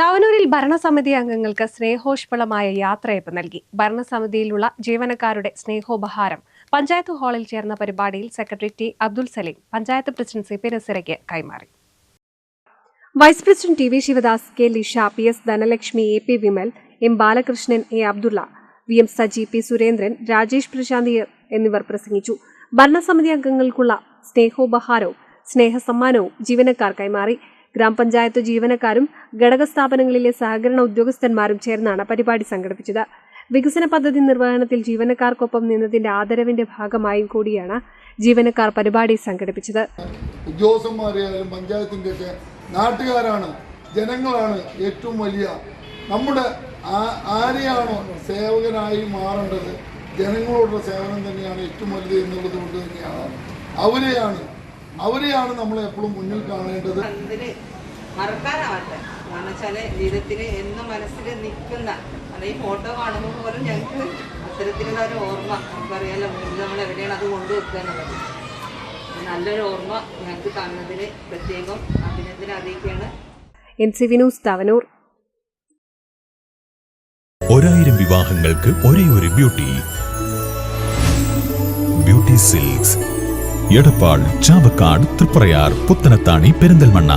താവനൂരിൽ ഭരണസമിതി അംഗങ്ങൾക്ക് സ്നേഹോഷ്പളമായ യാത്രയപ്പ് നൽകി. ഭരണസമിതിയിലുള്ള ജീവനക്കാരുടെ സ്നേഹോപഹാരം പഞ്ചായത്ത് ഹാളിൽ ചേർന്ന പരിപാടിയിൽ secretary T Abdul Saleem panchayat president C P നസീറയ്ക്ക് കൈമാറി. Vice president T V Sivadas K Lisha P S Dhanalakshmi A P Vimal M Balakrishnan A Abdulla V M Saji P Surendran Rajesh Prashanthi എന്നിവർ പ്രസംഗിച്ചു. ഭരണസമിതി അംഗങ്ങൾക്കുള്ള സ്നേഹോപഹാരവും സ്നേഹസമ്മാനവും ജീവനക്കാർ കൈമാറി. ഗ്രാമപഞ്ചായത്ത് ജീവനക്കാരും ഘടക സ്ഥാപനങ്ങളിലെ സഹകരണ ഉദ്യോഗസ്ഥന്മാരും ചേർന്നാണ് പരിപാടി സംഘടിപ്പിച്ചത്. വികസന പദ്ധതി നിർവഹണത്തിൽ ജീവനക്കാർക്കൊപ്പം നിന്നതിന്റെ ആദരവിന്റെ ഭാഗമായും കൂടിയാണ് ജീവനക്കാർ പരിപാടി സംഘടിപ്പിച്ചത്. ഉദ്യോഗസ്ഥന്മാരെയായാലും പഞ്ചായത്തിന്റെ നാട്ടുകാരാണ് ജനങ്ങളാണ് ഏറ്റവും വലിയ. നമ്മുടെ ആരെയാണോ സേവകനായി മാറേണ്ടത്? ജനങ്ങളോടുള്ള സേവനം തന്നെയാണ് ഏറ്റവും വലുത് എന്നുള്ളത് കൊണ്ട് തന്നെയാണ്. അവരെയാണ് അവരെയാണ് നമ്മൾ എപ്പോഴും മുന്നിൽ കാണേണ്ടത്. കാരണം ജീവിതത്തിൽ എന്നും മനസ്സിൽ നിൽക്കുന്ന അത് ഈ ഫോട്ടോ കാണുമ്പോൾ പോലും ഞങ്ങൾക്ക് അത്തരത്തിലുള്ള ഒരു ഓർമ്മ നമുക്കറിയാലോ നമ്മൾ എവിടെയാണ് അത് കൊണ്ടുവെക്കുക എന്നുള്ളത്. നല്ലൊരു ഓർമ്മ ഞങ്ങൾക്ക് തന്നതിന് പ്രത്യേകം അഭിനന്ദനം അറിയിക്കുകയാണ്. സി തവനൂർ. ഒരായിരം വിവാഹങ്ങൾക്ക് ഒരേ ഒരു beauty. Beauty silks. Edappal Chavakkad Triprayar Puthanathani Perinthalmanna